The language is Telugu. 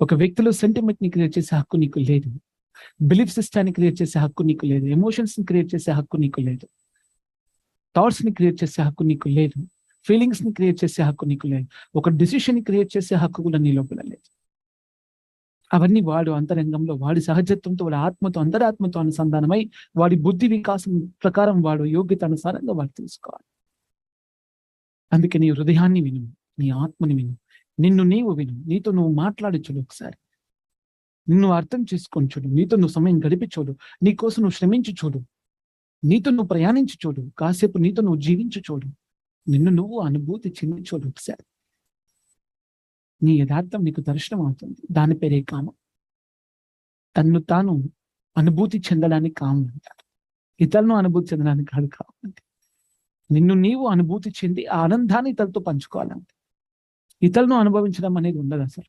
ఒక వ్యక్తిలో సెంటిమెంట్ని క్రియేట్ చేసే హక్కు నీకు లేదు. బిలీఫ్ సిస్టాన్ని క్రియేట్ చేసే హక్కు నీకు లేదు. ఎమోషన్స్ని క్రియేట్ చేసే హక్కు నీకు లేదు. థాట్స్ని క్రియేట్ చేసే హక్కు నీకు లేదు. ఫీలింగ్స్ని క్రియేట్ చేసే హక్కు నీకు లేదు. ఒక డిసిషన్ని క్రియేట్ చేసే హక్కు కూడా నీ లోపల లేదు. అవన్నీ వాడు అంతరంగంలో వాడి సహజత్వంతో వాడి ఆత్మతో అంతరాత్మతో అనుసంధానమై వాడి బుద్ధి వికాసం ప్రకారం వాడు యోగ్యత అనుసారంగా వాడు తెలుసుకోవాలి. అందుకే నీ హృదయాన్ని విను. నీ ఆత్మని విను. నిన్ను నీవు విను. నీతో నువ్వు మాట్లాడి చూడు ఒకసారి. నిన్ను అర్థం చేసుకొని చూడు. నీతో నువ్వు సమయం గడిపి చూడు. నీ కోసం నువ్వు శ్రమించి చూడు. నీతో నువ్వు ప్రయాణించి చూడు. కాసేపు నీతో నువ్వు జీవించి చూడు. నిన్ను నువ్వు అనుభూతి చెంది చూడు ఒకసారి. నీ యథార్థం నీకు దర్శనం అవుతుంది. దాని పేరే కామం. తన్ను తాను అనుభూతి చెందడానికి కామం అంటారు ఇతరులను అనుభూతి చెందడానికి కాదు కామం నిన్ను నీవు అనుభూతి చెంది ఆనందాన్ని ఇతరులతో పంచుకోవాలంటే. ఇతరులను అనుభవించడం అనేది ఉండదు అసలు